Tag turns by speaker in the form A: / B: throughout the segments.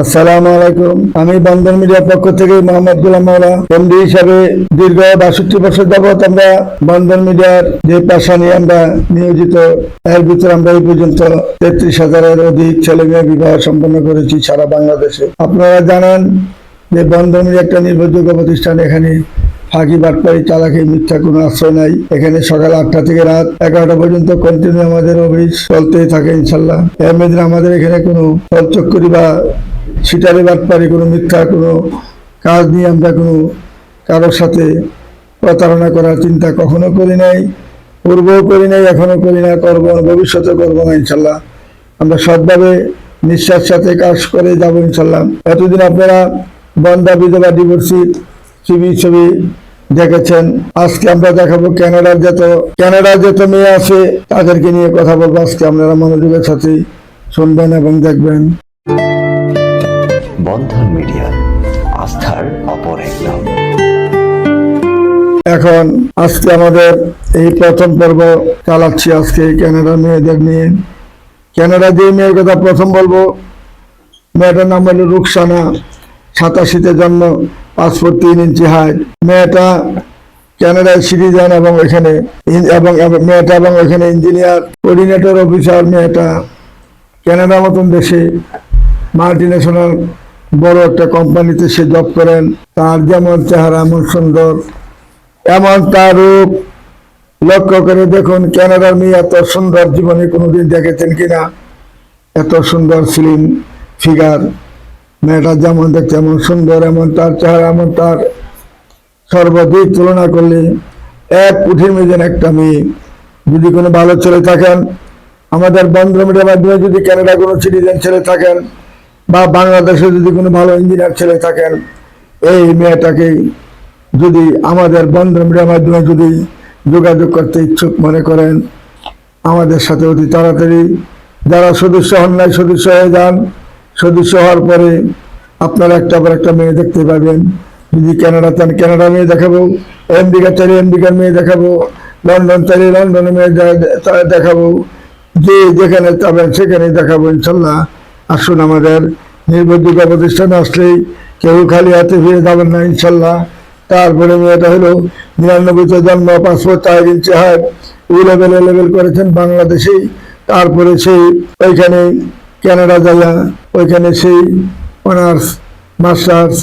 A: আসসালামু আলাইকুম। আমি বন্ধন মিডিয়ার পক্ষ থেকে মোহাম্মদ গুলাম মাওলা, এমডি হিসাবে দীর্ঘ বাষট্টি বছর যাবৎ আমরা বন্ধন মিডিয়ার যে পেশা নিয়ে আমরা নিয়োজিত, এর ভিতরে আমরা এই পর্যন্ত তেত্রিশ হাজারের অধিক ছেলে মেয়ে বিবাহ সম্পন্ন করেছি সারা বাংলাদেশে। আপনারা জানেন যে বন্ধন মিডিয়া একটা নির্ভরযোগ্য প্রতিষ্ঠান, এখানে ফাঁকি বাটপাড়ি চালাকি মিথ্যা কোনো আশ্রয় নাই। এখানে সকাল আটটা থেকে রাত এগারোটা পর্যন্ত কন্টিনিউ আমাদের অফিস চলতেই থাকে ইনশাল্লাহ। এর মধ্যে আমাদের এখানে কোনো চক্করি বা সিটারি বাটপাড়ি কোনো মিথ্যা, কোনো কাজ নিয়ে আমরা কোনো কারোর সাথে প্রতারণা করার চিন্তা কখনো করি নাই, পূর্বও করি নাই এখনও করি না, করব ভবিষ্যতে করব না, ইনশাল্লাহ। আমরা সৎভাবে, নিঃশ্বাস সাথে কাজ করে যাব, ইনশাল্লাহ। এতদিন আপনারা বন্ধা বিধবা ডিভোর্সি ছবি ছবি দেখেছেন। আজকে আমরা দেখাবো কানাডার যত কানাডার যত মেয়ে আছে, তাদেরকে নিয়ে কথা বলব। আজকে আপনারা মনোযোগের সাথে শুনবেন এবং দেখবেন।
B: বন্ধন মিডিয়া, আস্থার অপর এক নাম
A: এখন আজকে আমাদের এই প্রথম পর্ব চালাচ্ছি আজকে কানাডার মেয়েদের নিয়ে। কানাডা যে মেয়ের কথা প্রথম বলব, মেয়েটার নাম হলো রুকসানা, সাতাশিতে জন্ম পাসপোর্ট তিন ইঞ্চি হাইট মেয়েটা কানাডায় সিটিজেন এবং এখানে এবং মেয়েটা এবং এখানে ইঞ্জিনিয়ার, কোঅর্ডিনেটর অফিসার মেয়েটা। কানাডার মতন দেশে মাল্টি ন্যাশনাল বড় একটা কোম্পানিতে সে জব করেন, তার যেমন চেহারা এমন সুন্দর, এমন তার রূপ। লক্ষ্য করে দেখুন কানাডার মেয়ে এত সুন্দর জীবনে কোনোদিন দেখেছেন কিনা? এত সুন্দর ফিল্ম ফিগার মেয়েটা যেমন দেখতে এমন সুন্দর, এমন তার চেহারা, এমন তার সর্বাধিক তুলনা করলে এক পুঠির মেয়েছেন একটা মেয়ে। যদি কোনো ভালো ছেলে থাকেন, আমাদের বন্ধ মিডিয়ার মাধ্যমে যদি কানাডা কোনো সিটিজেন ছেলে থাকেন বা বাংলাদেশে যদি কোনো ভালো ইঞ্জিনিয়ার ছেলে থাকেন, এই মেয়েটাকে যদি আমাদের বন্ধ মিডিয়ার মাধ্যমে যদি যোগাযোগ করতে ইচ্ছুক মনে করেন, আমাদের সাথে অতি তাড়াতাড়ি। যারা সদস্য হন নাই, সদস্য হয়ে যান। সদস্য হওয়ার পরে আপনারা একটা পর একটা মেয়ে দেখতে পাবেন। যদি কানাডা চান কানাডা মেয়ে দেখাবো আমেরিকা চাইলে আমেরিকার মেয়ে দেখাবো লন্ডন চাইলে লন্ডনের মেয়ে দেখাবো। যে যেখানে যাবেন সেখানে দেখাবো ইনশাল্লাহ। আসুন আমাদের নির্ভরযোগ্য প্রতিষ্ঠান আসলেই কেউ খালি হাতে ফিরে যাবেন না, ইনশাল্লাহ। তারপরে মেয়েটা হলো নিরানব্বইতে জন্ম পাসপোর্ট চার ইঞ্চি হাট ও লেভেল করেছেন বাংলাদেশেই। তারপরে সেই ওইখানে কানাডা যাইয়া, ওইখানে সেই অনার্স মাস্টার্স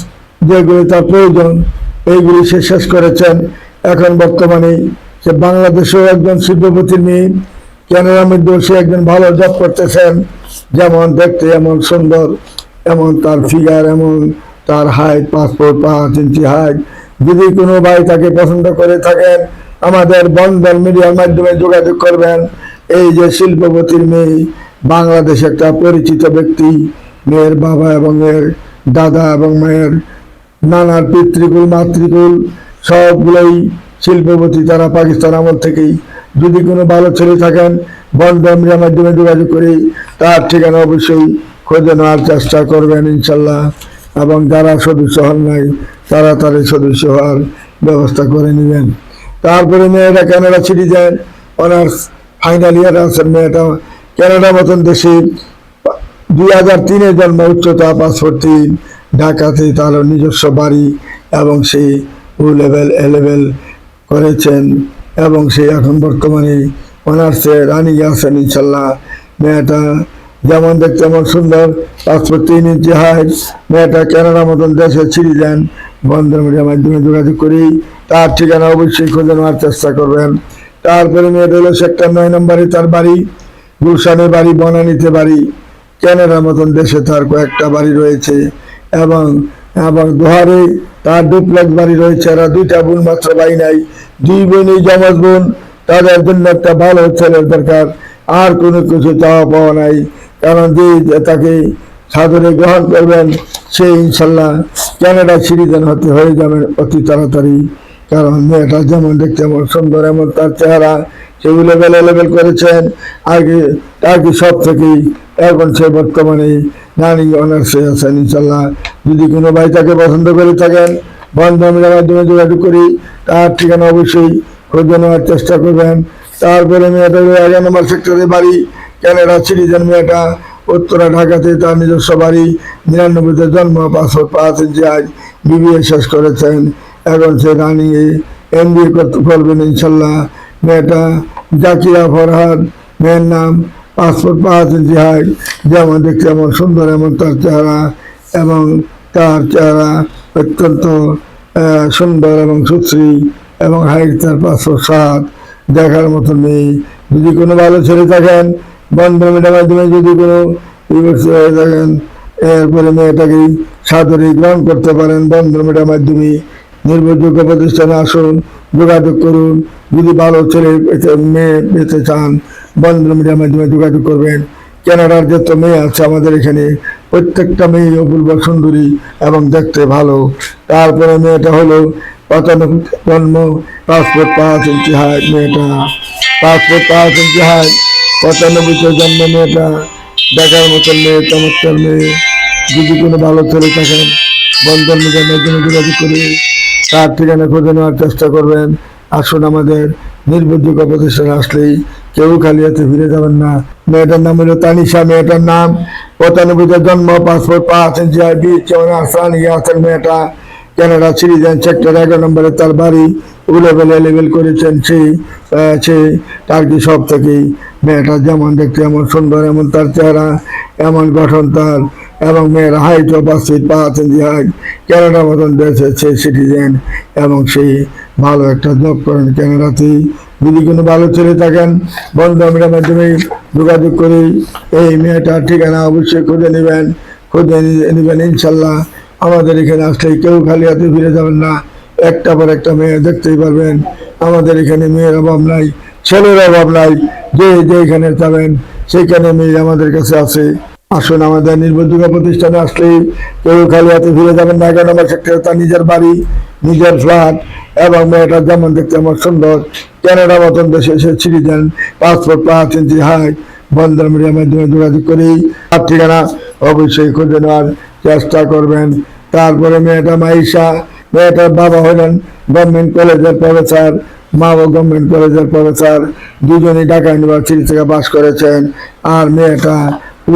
A: যেগুলি তার প্রয়োজন, এইগুলি সে শেষ করেছেন। এখন বর্তমানে সে বাংলাদেশেও একজন শিল্পপতির মেয়ে কানাডার মধ্যেও সে একজন ভালো জব করতেছেন। যেমন দেখতে এমন সুন্দর। এমন তার ফিগার এমন তার হাইট পাসপোর্ট পাঁচ ইঞ্চি হাইট যদি কোনো ভাই তাকে পছন্দ করে থাকেন, আমাদের বন্ধন মিডিয়ার মাধ্যমে যোগাযোগ করবেন। এই যে শিল্পপতির মেয়ে, বাংলাদেশ একটা পরিচিত ব্যক্তি, মেয়ের বাবা এবং এর দাদা এবং মায়ের নানার পিতৃকুল, মাতৃকুল, সবগুলোই শিল্পপতি তারা পাকিস্তান আমল থেকেই। যদি কোনো ভালো ছেলে থাকেন বন্ধ মিডিয়ার মাধ্যমে যোগাযোগ করি, তার ঠিকানা অবশ্যই খোঁজে নেওয়ার চেষ্টা করবেন ইনশাল্লাহ। এবং যারা সদস্য হন নাই, তারা তাদের সদস্য হওয়ার ব্যবস্থা করে নেবেন। তারপরে মেয়েরা Canada citizen honours final year আছেন মেয়েটা কানাডা মতন দেশে দুই হাজার তিনে জন্ম, উচ্চতা পাসপোর্ট তিন, ঢাকাতে তার নিজস্ব বাড়ি এবং সে ও লেভেল এ লেভেল করেছেন এবং সে এখন বর্তমানে অনার্সে রানিং আছেন ইনশাল্লাহ। মেয়েটা যেমন দেখতে এমন সুন্দর পাসপোর্ট তিন ইঞ্চি হাইট মেয়েটা কানাডা মতন দেশে ছিঁড়ে দেন বন্ধ মিডিয়ার মাধ্যমে যোগাযোগ করি, তার ঠিকানা অবশ্যই খুঁজে নেওয়ার চেষ্টা করবেন। তারপরে মেয়েটা হলো সেক্টর নয় নম্বরে তার বাড়ি গুলশানে বাড়ি, বনানীতে বাড়ি। ক্যানাডার মতন দেশে তার কয়েকটা বাড়ি রয়েছে এবং এবং দোহারে তার ডুপ্লেক্স বাড়ি রয়েছে। এরা দুইটা বোন মাত্র বাড়ি নাই। দুই বোনই জমজ বোন, তাদের জন্য একটা ভালো ছেলের দরকার। আর কোনো কিছু চাওয়া পাওয়া নাই। কারণ যে তাকে সাদরে গ্রহণ করবেন, সে ইনশাল্লাহ ক্যানাডা সিটিজেন হতে হয়ে যাবেন অতি তাড়াতাড়ি। কারণ মেয়েটা যেমন দেখতে এমন সুন্দর, এমন তার চেহারা, সেগুলো লেভেল করেছেন। আগে আগে সব থেকেই, এখন সে বর্তমানে নানি অনার্সে আছেন ইনশাল্লাহ। যদি কোনো ভাই তাকে পছন্দ করে থাকেন বন্ধ মাধ্যমে যোগাযোগ করি, তার ঠিকানা অবশ্যই খুঁজে নেওয়ার চেষ্টা করবেন। তারপরে মেয়েটা এগারো নম্বর সেক্টরে বাড়ি ক্যানাডা সিটিজেন মেয়েটা উত্তরা ঢাকাতে তার নিজস্ব বাড়ি, নিরানব্বইতে জন্ম পাসপোর্ট পাঁচ ইঞ্চি আজ বিবিএ শেষ করেছেন। এখন সে রানিং এম বি করবেন ইনশাল্লাহ। মেয়েটা জাকিরা ফরহাদ, মেয়ের নাম পাসপোর্ট পাঁচ ইঞ্চি হাইট। যেমন দেখতে এমন সুন্দর, এমন তার চেহারা, এবং তার চেহারা অত্যন্ত সুন্দর এবং সুশ্রী, এবং হাইট তার পাঁচশো সাত। দেখার মতো নেই। যদি কোনো ভালো ছেলে থাকেন বন্ধ মিটার মাধ্যমে যদি কোনো হয়ে থাকেন, এরপরে মেয়েটাকে সাদরে গ্রহণ করতে পারেন বন্ধ মিটার মাধ্যমে নির্ভরযোগ্য প্রতিষ্ঠানে আসুন, যোগাযোগ করুন। যদি ভালো ছেলে মেয়ে পেতে চান বন্ধ মিটার মাধ্যমে যোগাযোগ করবেন। কেনাডার যত মেয়ে আছে আমাদের এখানে, প্রত্যেকটা মেয়ে অপূর্ব সুন্দরী এবং দেখতে ভালো। তারপরে মেয়েটা হলো জন্ম, পাসপোর্ট পাঁচ ইঞ্চি হাইট, মেয়েটা পাসপোর্ট পাঁচ ইঞ্চি হাইট। পঁচানব্বইতে জন্ম মেয়েটা দেখার মতন মেয়ে চমৎকার মেয়ে যদি কোনো ভালো ছেলে থাকেন, বন্ধন মিডিয়ার মাধ্যমে যোগাযোগ করে। তার ঠিকানা খুঁজে নেওয়ার চেষ্টা করবেন। আসুন আমাদের নির্ভরযোগ্য প্রতিষ্ঠানে আসলেই কেউ খালি হাতে ফিরে যাবেন না। মেয়েটার নাম হলো তানিশা, মেয়েটার নাম পঁচানব্বইতে জন্ম, পাসপোর্ট পাঁচ ইঞ্চি আই বি চেমন আসান মেয়েটা। কানাডা সিটিজেন সেক্টর এগারো নম্বরে তার বাড়ি। লেভেল লেভেল করেছেন সেই সেই টার্কি সব থেকেই। মেয়েটা যেমন দেখতে এমন সুন্দর, এমন তার চেহারা, এমন গঠন তার, এবং মেয়ের হাইট ও পাঁচ ফিট পাঁচ ইঞ্চি হাইট ক্যানাডার মতন দেশে সে সিটিজেন এবং সেই ভালো একটা জব করেন। ক্যানাডাতেই যদি কোনো ভালো ছেলে থাকেন, বন্ধু আমরা মাধ্যমে যোগাযোগ করি এই মেয়েটার ঠিকানা অবশ্যই খুঁজে নেবেন। খুঁজে নেবেন, ইনশাল্লাহ। আমাদের এখানে আসলে কেউ খালি হাতে ফিরে যাবেন না। একটা পর একটা মেয়ে দেখতেই পারবেন। আমাদের এখানে মেয়ের অভাব নাই, ছেলের অভাব নাই। যে যেখানে যাবেন সেখানে মেয়ে আমাদের কাছে আছে। আসুন আমাদের নির্ভরযোগ্য প্রতিষ্ঠানে আসলেই কেউ খালি হাতে ফিরে যাবেন না নম্বর সেক্টরে তার নিজের বাড়ি, নিজের ফ্ল্যাট এবং মেয়েটা যেমন দেখতে আমার সুন্দর ক্যানাডা মতন দেশে এসে দেন। পাসপোর্ট পাঁচ ইঞ্চি হাই বন্ধন মিডিয়ার মাধ্যমে যোগাযোগ করেই তার ঠিকানা অবশ্যই খুঁজে নেওয়ার চেষ্টা করবেন। তারপরে মেয়েটা মাইশা, মেয়েটার বাবা হলেন গভর্নমেন্ট কলেজের প্রফেসর মাও গভর্নমেন্ট কলেজের প্রফেসর দুজনেই ঢাকা ইউনিভার্সিটি থেকে পাস করেছেন আর মেয়েটা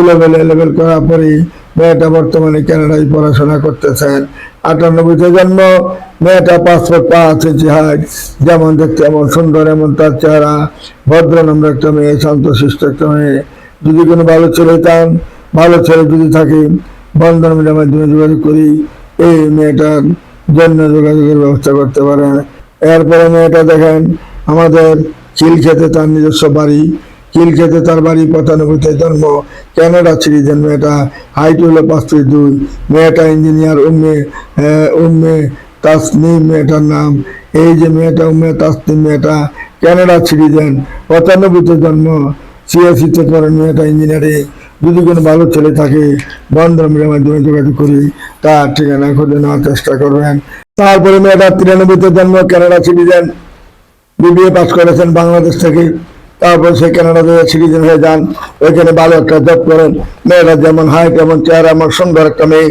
A: লেভেল লেভেল করার পরেই মেয়েটা বর্তমানে কানাডায় পড়াশোনা করতেছেন। আটানব্বইতে জন্ম, মেয়েটা পাসপোর্ট পাঁচ ইঞ্চি হাইট যেমন দেখতে এমন সুন্দর, এমন তার চেহারা, ভদ্র, নম্র একটা মেয়ে শান্তশিষ্ট একটা মেয়ে। যদি কোনো ভালো ছেলে চান, ভালো ছেলে যদি থাকে, বন্ধন মিডিয়ার মাধ্যমে যোগাযোগ করি, এই মেয়েটার জন্য যোগাযোগের ব্যবস্থা করতে পারেন। এরপরে মেয়েটা দেখেন আমাদের খিলক্ষেতে তার নিজস্ব বাড়ি খিলক্ষেতে তার বাড়ি পঁচানব্বইতে জন্ম ক্যানাডা সিরিজেন মেয়েটা হাইট হলো পাঁচ ফিট দুই, মেয়েটা ইঞ্জিনিয়ার উম্মে উম্মে তাসনিম মেয়েটার নাম। এই যে মেয়েটা উম্মে তাসনিম মেয়েটা ক্যানাডা সিরিজেন পঁচানব্বইতে জন্ম সিএসিতে পড়েন মেয়েটা ইঞ্জিনিয়ারিং। যদি কোনো ভালো ছেলে থাকে বন্ধ মাধ্যমে যোগাযোগ করি, তার ঠিকানা খুঁজে নেওয়ার চেষ্টা করবেন। তারপরে মেয়েটা তিরানব্বইতে জন্ম ক্যানাডা সিটিজেন, বিবিএ পাস করেছেন বাংলাদেশ থেকে। তারপর সে ক্যানাডাতে সিটিজেন হয়ে যান। ওইখানে ভালো একটা জব করেন। মেয়েরা যেমন হাই, তেমন চেয়ার আমার সুন্দর একটা মেয়ে।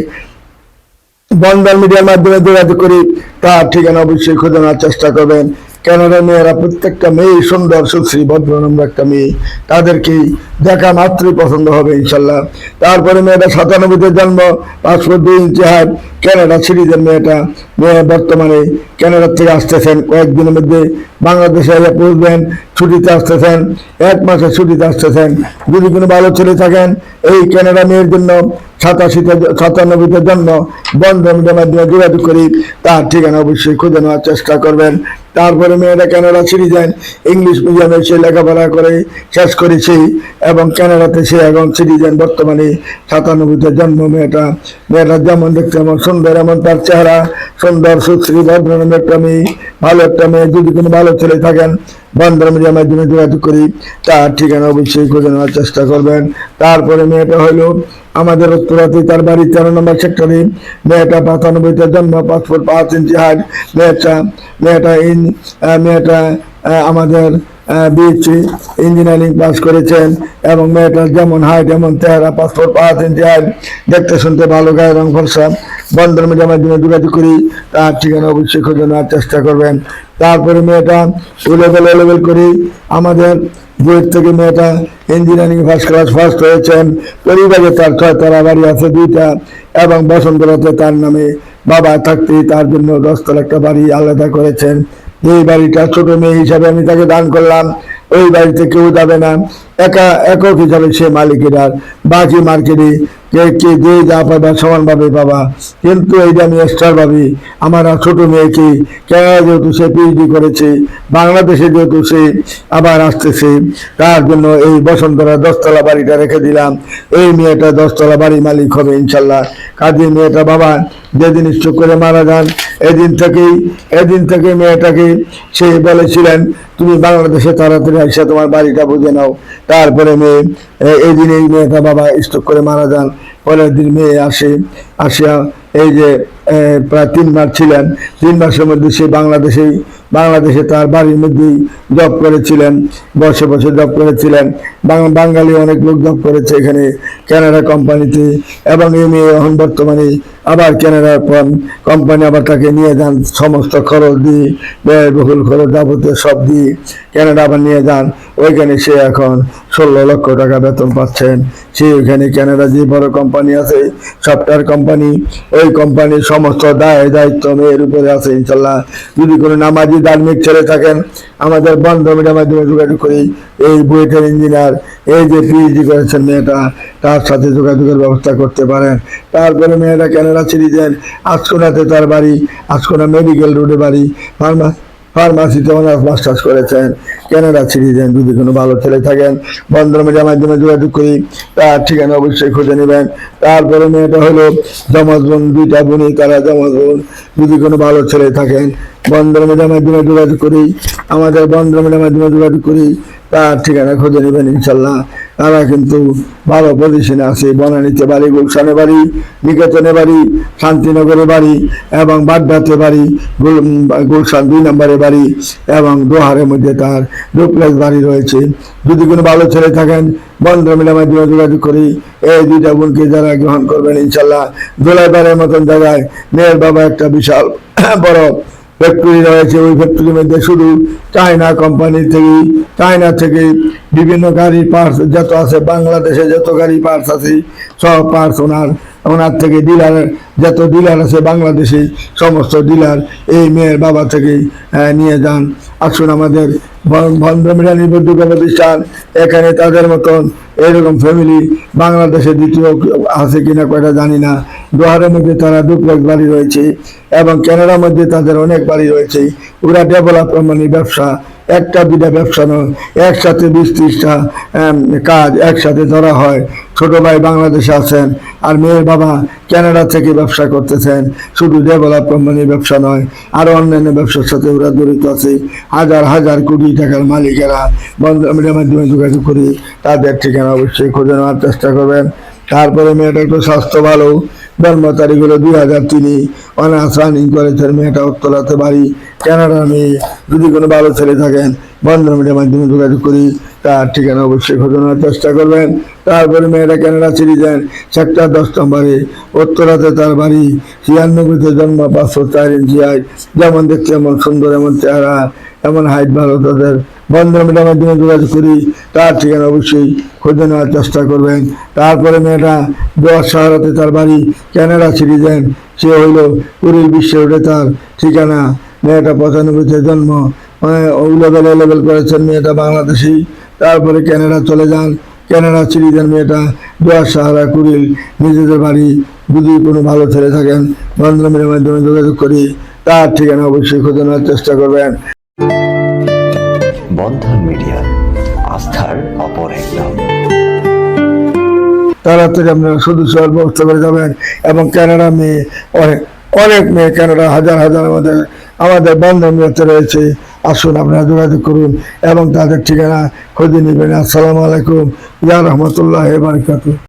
A: বন্ধন মিডিয়ার মাধ্যমে যোগাযোগ করি, তার ঠিকানা অবশ্যই খোঁজানোর চেষ্টা করবেন। কেননা মেয়েরা প্রত্যেকটা মেয়ে সুন্দর, সুশ্রী, ভদ্রনম্র একটা মেয়ে। তাদেরকেই দেখা মাত্রই পছন্দ হবে, ইনশাল্লাহ। তারপরে মেয়েটা সাতানব্বইতে জন্ম পাঁচশো দুই ইঞ্চি হাট ক্যানাডা সিরিজের মেয়েটা। মেয়ে বর্তমানে ক্যানাডার থেকে আসতেছেন। কয়েকদিনের মধ্যে বাংলাদেশে পৌঁছবেন। ছুটিতে আসতেছেন এক মাসের ছুটিতে আসতেছেন যদি কোনো ভালো ছেলে থাকেন, এই ক্যানাডা মেয়ের জন্য সাতাশিতে সাতানব্বইতে জন্য বন্ধ মিডিয়ার মাধ্যমে যোগাযোগ করি, তার ঠিকানা অবশ্যই খুঁজে নেওয়ার চেষ্টা করবেন। তারপরে মেয়েরা ক্যানাডা কানাডা সিটিজেন ইংলিশ মিডিয়ামে সে লেখাপড়া করে শেষ করেছি এবং কানাডাতে সে এখন সিটিজেন বর্তমানে সাতানব্বইতে জন্ম মেয়েটা। মেয়েটা যেমন দেখতে এমন সুন্দর, এমন তার চেহারা, সুন্দর, সুশ্রী ভদ্রনাম একটা মেয়ে, ভালো একটা মেয়ে। যদি কোনো ভালো ছেলে থাকেন বন্ধন মিডিয়ার মাধ্যমে যোগাযোগ করি। তার ঠিকানা অবশ্যই খুঁজে নেওয়ার চেষ্টা করবেন। তারপরে মেয়েটা হলো আমাদের উত্তরাতে তার বাড়ি তেরো নম্বর সেক্টরে। মেয়েটা পাঁচানব্বইতে জন্ম পাসপোর্ট পাঁচ ইঞ্চি হাইট। মেয়েটা মেয়েটা ইন মেয়েটা আমাদের বিএসসি ইঞ্জিনিয়ারিং পাস করেছেন এবং মেয়েটার যেমন হাইট এমন চেহারা পাসপোর্ট পাঁচ ইঞ্চি হাইট। দেখতে শুনতে ভালো, গায়ে রং ফর্সা। বন্ধন মিডিয়ার মাধ্যমে যোগাযোগ করি, তার ঠিকানা অবশ্যই খুঁজে নেওয়ার চেষ্টা করবেন। তারপরে মেয়েটা লেভেল লেভেল করি। আমাদের বুয়েট থেকে মেয়েটা ইঞ্জিনিয়ারিং ফার্স্ট ক্লাস ফার্স্ট হয়েছেন। পরিবারে তার ছয়তলা বাড়ি আছে দুইটা এবং বসন্তরাতে তার নামে বাবা থাকতেই তার জন্য দশতলা একটা বাড়ি আলাদা করেছেন। এই বাড়িটা ছোট মেয়ে হিসাবে আমি তাকে দান করলাম। ওই বাড়িতে কেউ যাবে না। একা একক হিসাবে সে মালিকের আর। বাকি মার্কেটে কে কে যে যা পাবা সমানভাবে পাবা। কিন্তু এইটা আমি এক্সট্রা ভাবি, আমার ছোট মেয়েকে কেনাডা যেহেতু সে পিএইচডি করেছে, বাংলাদেশে যেহেতু সে আবার আসতেছে, তার জন্য এই বসন্তরা দশতলা বাড়িটা রেখে দিলাম। এই মেয়েটা দশতলা বাড়ি মালিক হবে ইনশাল্লাহ। কাজে মেয়েটা বাবা যেদিন স্ট্রোক করে মারা যান, এদিন থেকেই, এদিন থেকে মেয়েটাকে সে বলেছিলেন, তুমি বাংলাদেশে তাড়াতাড়ি এসে তোমার বাড়িটা বুঝে নাও। তারপরে মেয়ে এই দিন এই মেয়েটা বাবা স্ট্রোক করে মারা যান। পরের দিন মেয়ে আসে, আসিয়া এই যে প্রায় তিন মাস ছিলেন। তিন মাসের মধ্যে সে বাংলাদেশেই, বাংলাদেশে তার বাড়ির মধ্যেই জব করেছিলেন। বসে বসে জব করেছিলেন। বাঙালি অনেক লোক জব করেছে এখানে ক্যানাডা কোম্পানিতে এবং এই মেয়ে এখন বর্তমানে আবার ক্যানাডার কোম্পানি আবার তাকে নিয়ে যান, সমস্ত খরচ দিয়ে, ব্যয়বহুল খরচ যাবতীয় সব দিয়ে ক্যানাডা আবার নিয়ে যান। ওইখানে সে এখন ষোলো লক্ষ টাকা বেতন পাচ্ছেন। সে ওইখানে ক্যানাডা যে বড় কোম্পানি আছে সফটওয়্যার কোম্পানি ওই কোম্পানির সমস্ত দায় দায়িত্ব মেয়ের উপরে আছে, ইনশাল্লাহ। যদি কোনো নামাজি, ধার্মিক ছেলে থাকেন, আমাদের বন্ধ মিডিয়ার যোগাযোগ করি। এই বুয়েটের ইঞ্জিনিয়ার এই যে পিএইচডি করেছেন মেয়েটা, তার সাথে যোগাযোগের ব্যবস্থা করতে পারেন। তারপরে মেয়েটা ক্যানাডা ছিঁড়িয়েছেন আজকোনাতে তার বাড়ি আজকোনা মেডিকেল রোডে বাড়ি ফার্মা ফার্মাসিতে অনার্স মাস্টার্স করেছেন। ক্যানাডা ছিঁড়িয়েছেন যদি কোনো ভালো ছেলে থাকেন বন্ধন মিডিয়ার মাধ্যমে যোগাযোগ করি, তার ঠিকানা অবশ্যই খুঁজে নেবেন। তারপরে মেয়েটা হলো জমজ বোন, দুইটা বোনই, তারা জমজ বোন। যদি কোনো ভালো ছেলে থাকেন বন্ধন মিডিয়ার মাধ্যমে যোগাযোগ করি, আমাদের বন্ধন মিডিয়ার মাধ্যমে যোগাযোগ করি। তার ঠিকানা খুঁজে নেবেন ইনশাল্লাহ। তারা কিন্তু ভালো পজিশনে আছে, বনানীতে বাড়ি, গুলশানে বাড়ি, নিকেতনে বাড়ি, শান্তিনগরে বাড়ি এবং বাড্ডাতে বাড়ি, গুল- গুলশান দুই নম্বরে বাড়ি এবং দোহারের মধ্যে তার ডুপ্লেক্স বাড়ি রয়েছে। যদি কোনো ভালো ছেলে থাকেন বন্ধ মিলের মাধ্যমে যোগাযোগ করি। এই দুইটা বোনকে যারা গ্রহণ করবেন ইনশাল্লাহ। দোলাইবারের মতন জায়গায় মেয়ের বাবা একটা বিশাল বড় ফ্যাক্টরি রয়েছে, ওই ফ্যাক্টরির মধ্যে শুধু চায়না কোম্পানি থেকে চায়না থেকে বিভিন্ন গাড়ির পার্টস যত আছে, বাংলাদেশে যত গাড়ি পার্টস আছে, সব পার্টস ওনার ওনার থেকে ডিলার যত ডিলার আছে বাংলাদেশে, সমস্ত ডিলার এই মেয়ের বাবা থেকেই নিয়ে যান। আসুন আমাদের নিবদ্ধ প্রতিষ্ঠান, এখানে তাদের মতন এরকম ফ্যামিলি বাংলাদেশে দ্বিতীয় আছে কিনা কয়টা জানি না। দোহারের মধ্যে তারা ডুপ্লেক্স বাড়ি রয়েছে এবং ক্যানাডার মধ্যে তাদের অনেক বাড়ি রয়েছে। ওরা ডেভেলপ মানে ব্যবসা, একটা দুটা ব্যবসা নয়, একসাথে বিশ ত্রিশটা কাজ একসাথে ধরা হয়। ছোট ভাই বাংলাদেশে আছেন আর মেয়ের বাবা ক্যানাডা থেকে ব্যবসা করতেছেন। শুধু ডেভেলপ কোম্পানির ব্যবসা নয় আরও অন্যান্য ব্যবসার সাথে ওরা জড়িত আছে। হাজার হাজার কোটি টাকার মালিকেরা বন্ধ মিডিয়ার মাধ্যমে যোগাযোগ করি, তাদের ঠিকানা অবশ্যই খুঁজে নেওয়ার চেষ্টা করবেন। তারপরে মেয়েটা একটু স্বাস্থ্য ভালো। জন্ম তারিখ হলো দুই হাজার তিনি। অনার্স রানিং করেছেন মেয়েটা উত্তরাতে বাড়ি। ক্যানাডার মেয়ে, যদি কোনো ভালো ছেলে থাকেন বন্ধন মিডিয়ার মাধ্যমে যোগাযোগ করি, তার ঠিকানা অবশ্যই নেওয়ার চেষ্টা করবেন। তারপরে মেয়েটা ক্যানাডা যান সেক্টর দশ নম্বরে, উত্তরাতে তার বাড়ি, ছিয়ানব্বইতে জন্ম পাঁচশো চার ইঞ্চি হাইট। যেমন দেখতে এমন সুন্দর, এমন চেহারা, এমন হাইট ভালো তাদের। বন্ধন মিডিয়ার মাধ্যমে যোগাযোগ করি, তার ঠিকানা অবশ্যই খুঁজে নেওয়ার চেষ্টা করবেন। তারপরে মেয়েটা দোয়ার শহরাতে তার বাড়ি ক্যানাডা সিটিজেন সে হইল কুড়িল বিশ্বে তার ঠিকানা। মেয়েটা পঁচানব্বইতে জন্ম লেভেল লেভেল করেছেন মেয়েটা বাংলাদেশি। তারপরে ক্যানাডা চলে যান। ক্যানাডা সিটিজেন মেয়েটা দোয়ার সাহারা কুড়িল। নিজেদের বাড়ি যদি কোনো ভালো ছেলে থাকেন বন্ধনের মাধ্যমে যোগাযোগ করি। তার ঠিকানা অবশ্যই খুঁজে নেওয়ার চেষ্টা করবেন।
B: বন্ধন মিডিয়া আস্থার অপর এক নাম
A: তাড়াতাড়ি আপনারা সদস্য ব্যবস্থা করে যাবেন এবং ক্যানাডা মেয়ে অনেক অনেক মেয়ে ক্যানাডা হাজার হাজার আমাদের আমাদের বন্ধন মেয়েতে রয়েছে। আসুন আপনারা যোগাযোগ করুন এবং তাদের ঠিকানা খুঁজে নেবেন। আসসালামু আলাইকুম। ইয়া রহমতুল্লাহ বারকাতু